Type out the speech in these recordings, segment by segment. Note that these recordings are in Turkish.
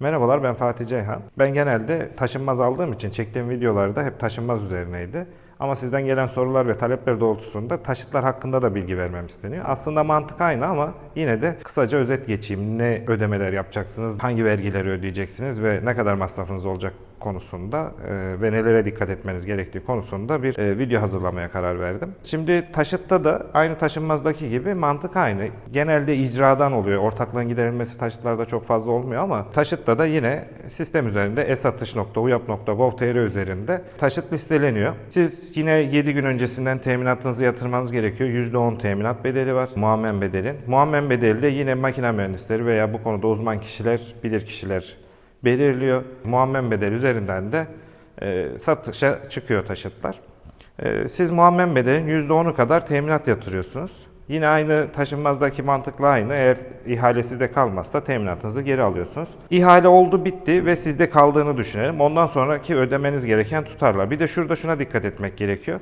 Merhabalar ben Fatih Ceyhan. Ben genelde taşınmaz aldığım için çektiğim videolarda hep taşınmaz üzerineydi. Ama sizden gelen sorular ve talepler doğrultusunda taşıtlar hakkında da bilgi vermem isteniyor. Aslında mantık aynı ama yine de kısaca özet geçeyim. Ne ödemeler yapacaksınız, hangi vergileri ödeyeceksiniz ve ne kadar masrafınız olacak konusunda e, ve nelere dikkat etmeniz gerektiği konusunda bir e, video hazırlamaya karar verdim. Şimdi taşıtta da aynı taşınmazdaki gibi mantık aynı. Genelde icradan oluyor. Ortaklığın giderilmesi taşıtlarda çok fazla olmuyor ama taşıtta da yine sistem üzerinde esatış.uyap.gov.tr üzerinde taşıt listeleniyor. Siz yine 7 gün öncesinden teminatınızı yatırmanız gerekiyor. %10 teminat bedeli var. Muammen bedelin. Muammen bedeli de yine makine mühendisleri veya bu konuda uzman kişiler, bilir kişiler belirliyor. Muammen bedel üzerinden de e, satışa çıkıyor taşıtlar. E, siz muammen bedelin %10'u kadar teminat yatırıyorsunuz. Yine aynı taşınmazdaki mantıkla aynı. Eğer ihale sizde kalmazsa teminatınızı geri alıyorsunuz. İhale oldu bitti ve sizde kaldığını düşünelim. Ondan sonraki ödemeniz gereken tutarlar. Bir de şurada şuna dikkat etmek gerekiyor.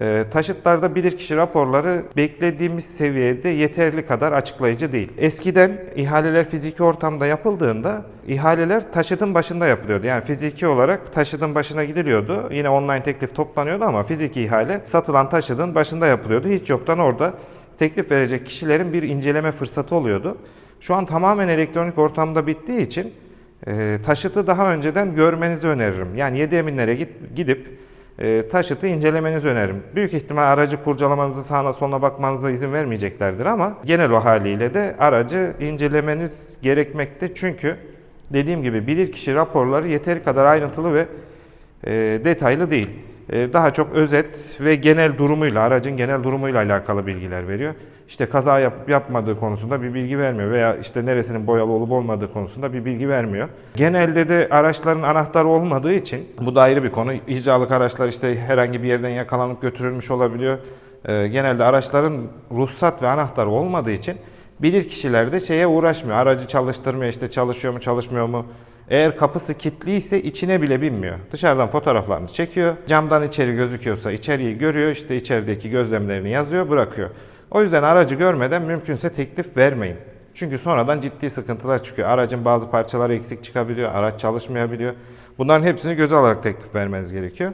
Ee, taşıtlarda bilirkişi raporları beklediğimiz seviyede yeterli kadar açıklayıcı değil. Eskiden ihaleler fiziki ortamda yapıldığında ihaleler taşıtın başında yapılıyordu. Yani fiziki olarak taşıtın başına gidiliyordu. Yine online teklif toplanıyordu ama fiziki ihale satılan taşıtın başında yapılıyordu. Hiç yoktan orada teklif verecek kişilerin bir inceleme fırsatı oluyordu. Şu an tamamen elektronik ortamda bittiği için e, taşıtı daha önceden görmenizi öneririm. Yani 7 eminlere gidip taşıtı incelemenizi öneririm. Büyük ihtimal aracı kurcalamanızı sağına soluna bakmanıza izin vermeyeceklerdir ama genel o haliyle de aracı incelemeniz gerekmekte. Çünkü dediğim gibi bilirkişi raporları yeteri kadar ayrıntılı ve e, detaylı değil. E, daha çok özet ve genel durumuyla, aracın genel durumuyla alakalı bilgiler veriyor. İşte kaza yapıp yapmadığı konusunda bir bilgi vermiyor veya işte neresinin boyalı olup olmadığı konusunda bir bilgi vermiyor. Genelde de araçların anahtarı olmadığı için bu da ayrı bir konu. İcralık araçlar işte herhangi bir yerden yakalanıp götürülmüş olabiliyor. E, genelde araçların ruhsat ve anahtarı olmadığı için bilir kişiler de şeye uğraşmıyor. Aracı çalıştırmıyor işte çalışıyor mu çalışmıyor mu eğer kapısı kilitliyse içine bile binmiyor. Dışarıdan fotoğraflarını çekiyor. Camdan içeri gözüküyorsa içeriği görüyor. işte içerideki gözlemlerini yazıyor, bırakıyor. O yüzden aracı görmeden mümkünse teklif vermeyin. Çünkü sonradan ciddi sıkıntılar çıkıyor. Aracın bazı parçaları eksik çıkabiliyor, araç çalışmayabiliyor. Bunların hepsini göze alarak teklif vermeniz gerekiyor.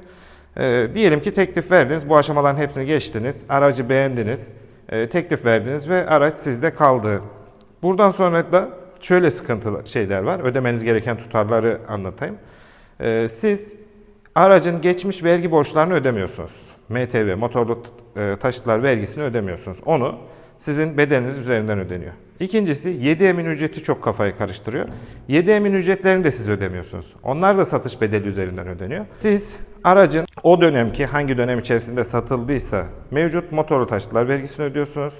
Ee, diyelim ki teklif verdiniz, bu aşamaların hepsini geçtiniz, aracı beğendiniz, e, teklif verdiniz ve araç sizde kaldı. Buradan sonra da şöyle sıkıntılı şeyler var. Ödemeniz gereken tutarları anlatayım. Ee, siz aracın geçmiş vergi borçlarını ödemiyorsunuz. MTV, motorlu e, taşıtlar vergisini ödemiyorsunuz. Onu sizin bedeliniz üzerinden ödeniyor. İkincisi 7 emin ücreti çok kafayı karıştırıyor. 7 emin ücretlerini de siz ödemiyorsunuz. Onlar da satış bedeli üzerinden ödeniyor. Siz aracın o dönemki hangi dönem içerisinde satıldıysa mevcut motorlu taşıtlar vergisini ödüyorsunuz.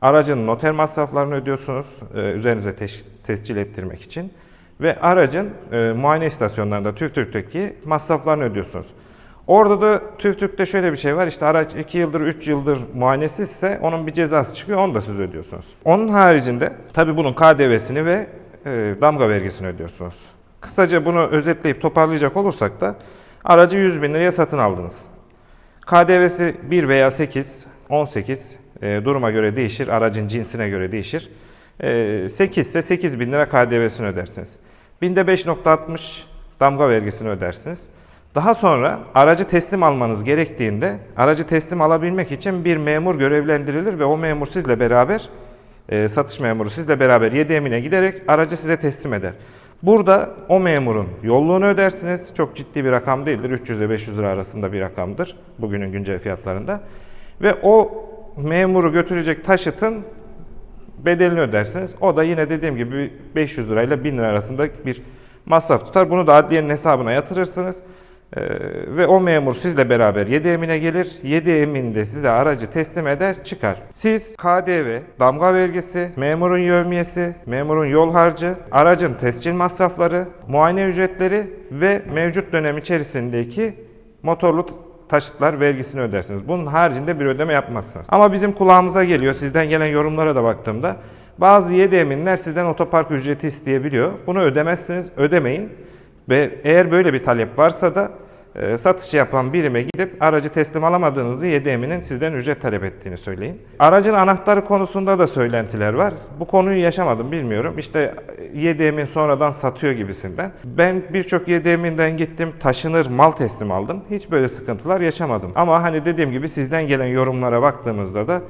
Aracın noter masraflarını ödüyorsunuz e, üzerinize teş- tescil ettirmek için. Ve aracın e, muayene istasyonlarında TÜVTÜRK'teki masraflarını ödüyorsunuz. Orada da TÜVTÜRK'te şöyle bir şey var. İşte araç 2 yıldır 3 yıldır muayenesizse onun bir cezası çıkıyor. Onu da siz ödüyorsunuz. Onun haricinde tabii bunun KDV'sini ve e, damga vergisini ödüyorsunuz. Kısaca bunu özetleyip toparlayacak olursak da aracı 100 bin liraya satın aldınız. KDV'si 1 veya 8, 18 e, duruma göre değişir, aracın cinsine göre değişir. E, 8 ise 8 bin lira KDV'sini ödersiniz. Binde 5.60 damga vergisini ödersiniz. Daha sonra aracı teslim almanız gerektiğinde aracı teslim alabilmek için bir memur görevlendirilir ve o memur sizle beraber e, satış memuru sizle beraber 7 emine giderek aracı size teslim eder. Burada o memurun yolluğunu ödersiniz. Çok ciddi bir rakam değildir. 300 ile 500 lira arasında bir rakamdır bugünün güncel fiyatlarında. Ve o memuru götürecek taşıtın bedelini ödersiniz. O da yine dediğim gibi 500 lirayla 1000 lira arasında bir masraf tutar. Bunu da adliyenin hesabına yatırırsınız. Ee, ve o memur sizle beraber 7 emine gelir. 7 emin de size aracı teslim eder, çıkar. Siz KDV, damga vergisi, memurun yevmiyesi, memurun yol harcı, aracın tescil masrafları, muayene ücretleri ve mevcut dönem içerisindeki motorlu taşıtlar vergisini ödersiniz. Bunun haricinde bir ödeme yapmazsınız. Ama bizim kulağımıza geliyor, sizden gelen yorumlara da baktığımda bazı yedi eminler sizden otopark ücreti isteyebiliyor. Bunu ödemezsiniz, ödemeyin. Ve eğer böyle bir talep varsa da e, satış yapan birime gidip aracı teslim alamadığınızı YDM'nin sizden ücret talep ettiğini söyleyin. Aracın anahtarı konusunda da söylentiler var. Bu konuyu yaşamadım bilmiyorum. İşte YDM'in sonradan satıyor gibisinden. Ben birçok YDM'inden gittim taşınır mal teslim aldım. Hiç böyle sıkıntılar yaşamadım. Ama hani dediğim gibi sizden gelen yorumlara baktığımızda da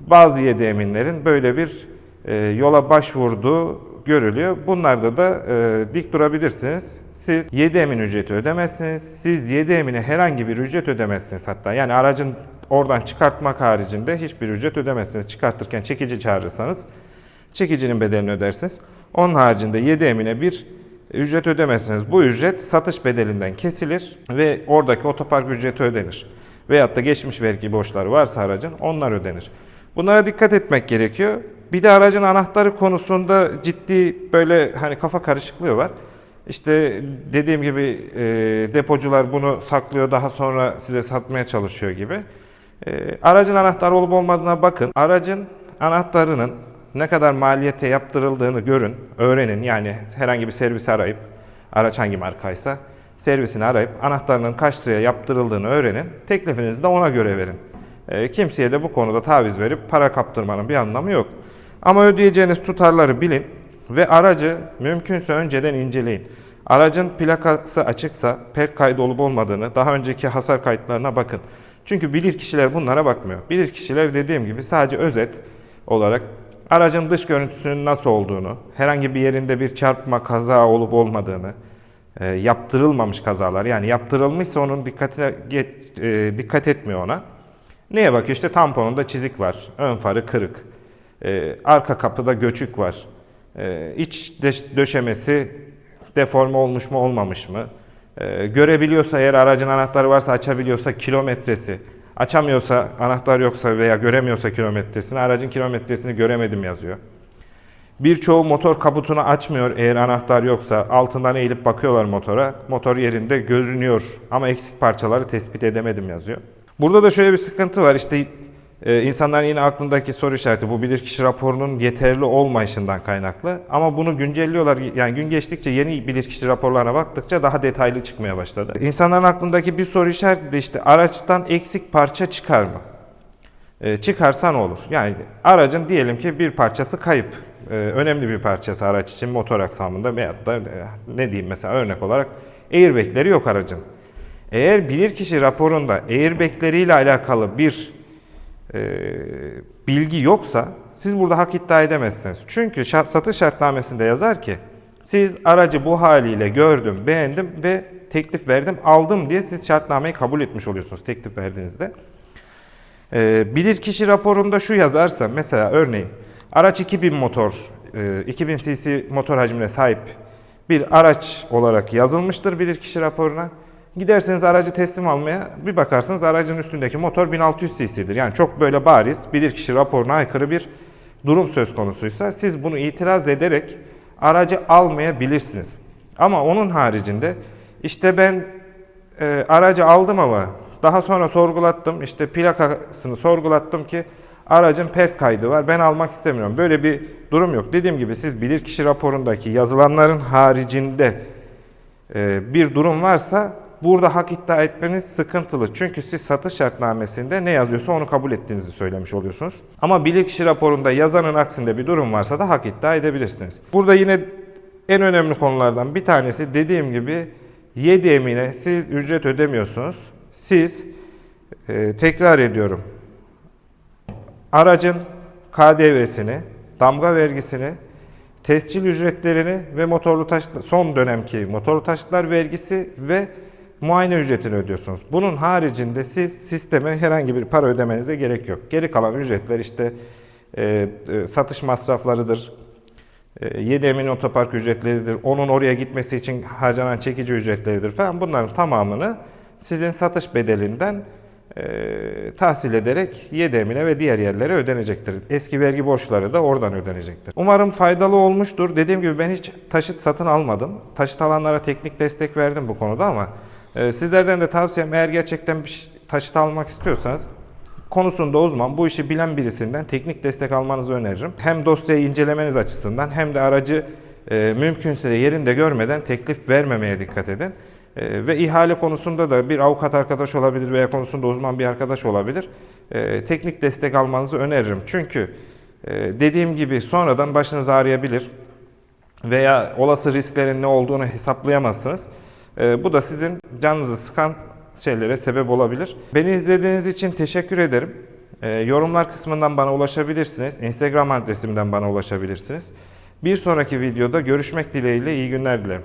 bazı YDM'inlerin böyle bir e, yola başvurduğu görülüyor. Bunlarda da e, dik durabilirsiniz. Siz 7 emin ücreti ödemezsiniz. Siz 7 emine herhangi bir ücret ödemezsiniz hatta. Yani aracın oradan çıkartmak haricinde hiçbir ücret ödemezsiniz. Çıkartırken çekici çağırırsanız çekicinin bedelini ödersiniz. Onun haricinde 7 emine bir ücret ödemezsiniz. Bu ücret satış bedelinden kesilir ve oradaki otopark ücreti ödenir. Veyahut da geçmiş vergi borçları varsa aracın onlar ödenir. Bunlara dikkat etmek gerekiyor. Bir de aracın anahtarı konusunda ciddi böyle hani kafa karışıklığı var. İşte dediğim gibi e, depocular bunu saklıyor daha sonra size satmaya çalışıyor gibi. E, aracın anahtarı olup olmadığına bakın. Aracın anahtarının ne kadar maliyete yaptırıldığını görün, öğrenin. Yani herhangi bir servisi arayıp, araç hangi markaysa servisini arayıp anahtarının kaç liraya yaptırıldığını öğrenin. Teklifinizi de ona göre verin. E, kimseye de bu konuda taviz verip para kaptırmanın bir anlamı yok. Ama ödeyeceğiniz tutarları bilin ve aracı mümkünse önceden inceleyin. Aracın plakası açıksa PERT kaydı olup olmadığını, daha önceki hasar kayıtlarına bakın. Çünkü bilir kişiler bunlara bakmıyor. Bilir kişiler dediğim gibi sadece özet olarak aracın dış görüntüsünün nasıl olduğunu, herhangi bir yerinde bir çarpma, kaza olup olmadığını, e, yaptırılmamış kazalar yani yaptırılmışsa onun dikkatine get- e, dikkat etmiyor ona. Neye bakıyor? İşte tamponunda çizik var, ön farı kırık, e, arka kapıda göçük var, iç döş- döşemesi deforme olmuş mu olmamış mı? E, görebiliyorsa eğer aracın anahtarı varsa açabiliyorsa kilometresi, açamıyorsa anahtar yoksa veya göremiyorsa kilometresini aracın kilometresini göremedim yazıyor. Birçoğu motor kaputunu açmıyor eğer anahtar yoksa. Altından eğilip bakıyorlar motora. Motor yerinde görünüyor ama eksik parçaları tespit edemedim yazıyor. Burada da şöyle bir sıkıntı var. İşte e, insanların yine aklındaki soru işareti bu bilirkişi raporunun yeterli olmayışından kaynaklı. Ama bunu güncelliyorlar. Yani gün geçtikçe yeni bilirkişi raporlarına baktıkça daha detaylı çıkmaya başladı. İnsanların aklındaki bir soru işareti de işte araçtan eksik parça çıkar mı? E, çıkarsa ne olur? Yani aracın diyelim ki bir parçası kayıp. E, önemli bir parçası araç için motor aksamında veyahut da e, ne diyeyim mesela örnek olarak airbagleri yok aracın. Eğer bilirkişi raporunda airbag'leriyle alakalı bir bilgi yoksa siz burada hak iddia edemezsiniz. Çünkü şart, satış şartnamesinde yazar ki siz aracı bu haliyle gördüm, beğendim ve teklif verdim, aldım diye siz şartnameyi kabul etmiş oluyorsunuz teklif verdiğinizde. E, bilirkişi raporunda şu yazarsa mesela örneğin araç 2000 motor, e, 2000 cc motor hacmine sahip bir araç olarak yazılmıştır bilirkişi raporuna. Giderseniz aracı teslim almaya bir bakarsınız aracın üstündeki motor 1600 cc'dir. Yani çok böyle bariz bilirkişi raporuna aykırı bir durum söz konusuysa siz bunu itiraz ederek aracı almayabilirsiniz. Ama onun haricinde işte ben e, aracı aldım ama daha sonra sorgulattım işte plakasını sorgulattım ki aracın PERT kaydı var ben almak istemiyorum. Böyle bir durum yok. Dediğim gibi siz bilirkişi raporundaki yazılanların haricinde e, bir durum varsa burada hak iddia etmeniz sıkıntılı. Çünkü siz satış şartnamesinde ne yazıyorsa onu kabul ettiğinizi söylemiş oluyorsunuz. Ama bilirkişi raporunda yazanın aksinde bir durum varsa da hak iddia edebilirsiniz. Burada yine en önemli konulardan bir tanesi dediğim gibi 7 emine siz ücret ödemiyorsunuz. Siz e, tekrar ediyorum aracın KDV'sini, damga vergisini, tescil ücretlerini ve motorlu taşıt son dönemki motorlu taşıtlar vergisi ve muayene ücretini ödüyorsunuz. Bunun haricinde siz sisteme herhangi bir para ödemenize gerek yok. Geri kalan ücretler işte e, e, satış masraflarıdır, e, 7 emin otopark ücretleridir, onun oraya gitmesi için harcanan çekici ücretleridir falan bunların tamamını sizin satış bedelinden e, tahsil ederek YDM'ine ve diğer yerlere ödenecektir. Eski vergi borçları da oradan ödenecektir. Umarım faydalı olmuştur. Dediğim gibi ben hiç taşıt satın almadım. Taşıt alanlara teknik destek verdim bu konuda ama e, sizlerden de tavsiyem eğer gerçekten bir şey- taşıt almak istiyorsanız konusunda uzman, bu işi bilen birisinden teknik destek almanızı öneririm. Hem dosyayı incelemeniz açısından hem de aracı e, mümkünse de yerinde görmeden teklif vermemeye dikkat edin. E, ve ihale konusunda da bir avukat arkadaş olabilir veya konusunda uzman bir arkadaş olabilir. E, teknik destek almanızı öneririm. Çünkü e, dediğim gibi sonradan başınız ağrıyabilir veya olası risklerin ne olduğunu hesaplayamazsınız. Ee, bu da sizin canınızı sıkan şeylere sebep olabilir. Beni izlediğiniz için teşekkür ederim. Ee, yorumlar kısmından bana ulaşabilirsiniz. Instagram adresimden bana ulaşabilirsiniz. Bir sonraki videoda görüşmek dileğiyle iyi günler dilerim.